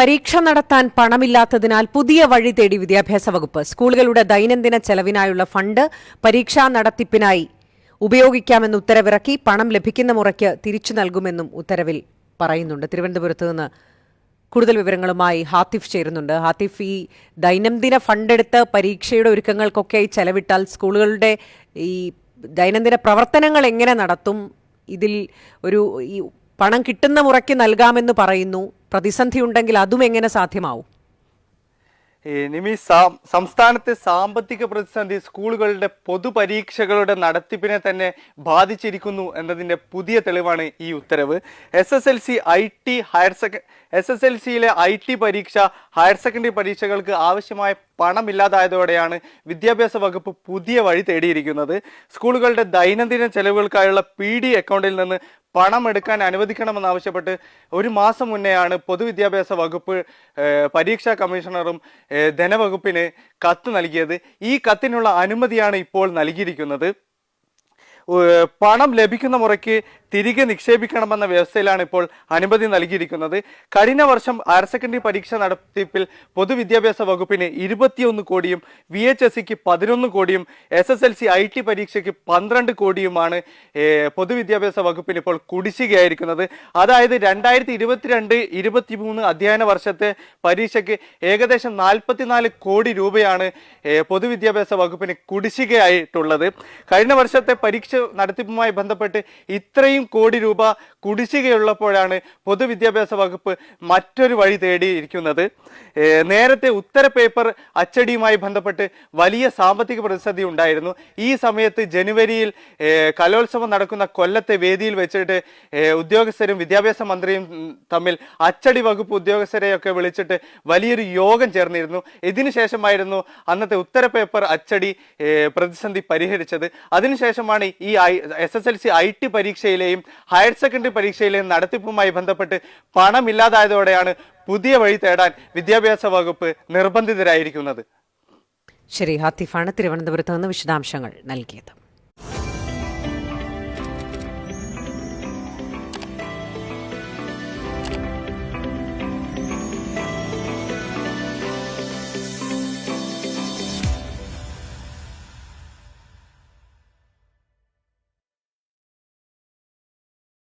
പരീക്ഷ നടത്താൻ പണമില്ലാത്തതിനാൽ പുതിയ വഴി തേടി വിദ്യാഭ്യാസ വകുപ്പ്. സ്കൂളുകളുടെ ദൈനംദിന ചെലവിനായുള്ള ഫണ്ട് പരീക്ഷാ നടത്തിപ്പിനായി ഉപയോഗിക്കാമെന്ന് ഉത്തരവിറക്കി പണം ലഭിക്കുന്ന മുറയ്ക്ക് തിരിച്ചു നൽകുമെന്നും ഉത്തരവിൽ പറയുന്നുണ്ട്. തിരുവനന്തപുരത്ത് നിന്ന് കൂടുതൽ വിവരങ്ങളുമായി ഹാത്തിഫ് ചേരുന്നുണ്ട്. ഹാത്തിഫ് ഈ ദൈനംദിന ഫണ്ടെടുത്ത് പരീക്ഷയുടെ ഒരുക്കങ്ങൾക്കൊക്കെ ചെലവിട്ടാൽ സ്കൂളുകളുടെ ഈ ദൈനംദിന പ്രവർത്തനങ്ങൾ എങ്ങനെ നടത്തും? ഇതിൽ ഒരു ഈ പണം കിട്ടുന്ന മുറയ്ക്ക് നൽകാമെന്ന് പറയുന്നു. പ്രതിസന്ധി ഉണ്ടെങ്കിൽ അതും എങ്ങനെ സാധ്യമാവും? നിമി സംസ്ഥാനത്തെ സാമ്പത്തിക പ്രതിസന്ധി സ്കൂളുകളുടെ പൊതുപരീക്ഷകളുടെ നടത്തിപ്പിനെ തന്നെ ബാധിച്ചിരിക്കുന്നു എന്നതിന്റെ പുതിയ തെളിവാണ് ഈ ഉത്തരവ്. S S L C I T higher സെക്ക S S L സിയിലെ ഐ ടി പരീക്ഷ ഹയർ സെക്കൻഡറി പരീക്ഷകൾക്ക് ആവശ്യമായ പണമില്ലാതായതോടെയാണ് വിദ്യാഭ്യാസ വകുപ്പ് പുതിയ വഴി തേടിയിരിക്കുന്നത്. സ്കൂളുകളുടെ ദൈനംദിന ചെലവുകൾക്കായുള്ള പി ഡി അക്കൗണ്ടിൽ നിന്ന് പണം എടുക്കാൻ അനുവദിക്കണമെന്നാവശ്യപ്പെട്ട് ഒരു മാസം മുന്നെയാണ് പൊതുവിദ്യാഭ്യാസ വകുപ്പ് പരീക്ഷാ കമ്മീഷണറും ധനവകുപ്പിന് കത്ത് നൽകിയത്. ഈ കത്തിനുള്ള അനുമതിയാണ് ഇപ്പോൾ നൽകിയിരിക്കുന്നത്. പണം ലഭിക്കുന്ന മുറയ്ക്ക് തിരികെ നിക്ഷേപിക്കണമെന്ന വ്യവസ്ഥയിലാണ് ഇപ്പോൾ അനുമതി നൽകിയിരിക്കുന്നത്. കഴിഞ്ഞ വർഷം ഹയർ സെക്കൻഡറി പരീക്ഷ നടത്തിപ്പിൽ പൊതുവിദ്യാഭ്യാസ വകുപ്പിന് ഇരുപത്തിയൊന്ന് കോടിയും വി എച്ച് എസ് സിക്ക് പതിനൊന്ന് കോടിയും S S L C I T പരീക്ഷയ്ക്ക് പന്ത്രണ്ട് കോടിയുമാണ് പൊതുവിദ്യാഭ്യാസ വകുപ്പിന് ഇപ്പോൾ കുടിശ്ശികയായിരിക്കുന്നത്. അതായത് രണ്ടായിരത്തി ഇരുപത്തിരണ്ട് ഇരുപത്തിമൂന്ന് അധ്യയന വർഷത്തെ പരീക്ഷയ്ക്ക് ഏകദേശം നാൽപ്പത്തിനാല് കോടി രൂപയാണ് പൊതുവിദ്യാഭ്യാസ വകുപ്പിന് കുടിശ്ശികയായിട്ടുള്ളത്. കഴിഞ്ഞ വർഷത്തെ പരീക്ഷ നടത്തിപ്പുമായി ബന്ധപ്പെട്ട് ഇത്രയും കോടി രൂപ കുടിശ്ശികയുള്ളപ്പോഴാണ് പൊതുവിദ്യാഭ്യാസ വകുപ്പ് മറ്റൊരു വഴി തേടിയിരിക്കുന്നത്. നേരത്തെ ഉത്തര പേപ്പർ അച്ചടിയുമായി ബന്ധപ്പെട്ട് വലിയ സാമ്പത്തിക പ്രതിസന്ധി ഉണ്ടായിരുന്നു. ഈ സമയത്ത് ജനുവരിയിൽ കലോത്സവം നടക്കുന്ന കൊല്ലത്തെ വേദിയിൽ വെച്ചിട്ട് ഉദ്യോഗസ്ഥരും വിദ്യാഭ്യാസ മന്ത്രിയും തമ്മിൽ അച്ചടി വകുപ്പ് ഉദ്യോഗസ്ഥരെയൊക്കെ വിളിച്ചിട്ട് വലിയൊരു യോഗം ചേർന്നിരുന്നു. ഇതിനുശേഷമായിരുന്നു അന്നത്തെ ഉത്തര പേപ്പർ അച്ചടി പ്രതിസന്ധി പരിഹരിച്ചത്. അതിനുശേഷമാണ് ഈ S S L C I T പരീക്ഷയിലെയും higher secondary പരീക്ഷയിലെയും നടത്തിപ്പുമായി ബന്ധപ്പെട്ട് പണമില്ലാതായതോടെയാണ് പുതിയ വഴി തേടാൻ വിദ്യാഭ്യാസ വകുപ്പ് നിർബന്ധിതരായിരിക്കുന്നത്. ശരി ഹാത്തിഫാണ് തിരുവനന്തപുരത്ത് നിന്ന് വിശദാംശങ്ങൾ നൽകിയത്.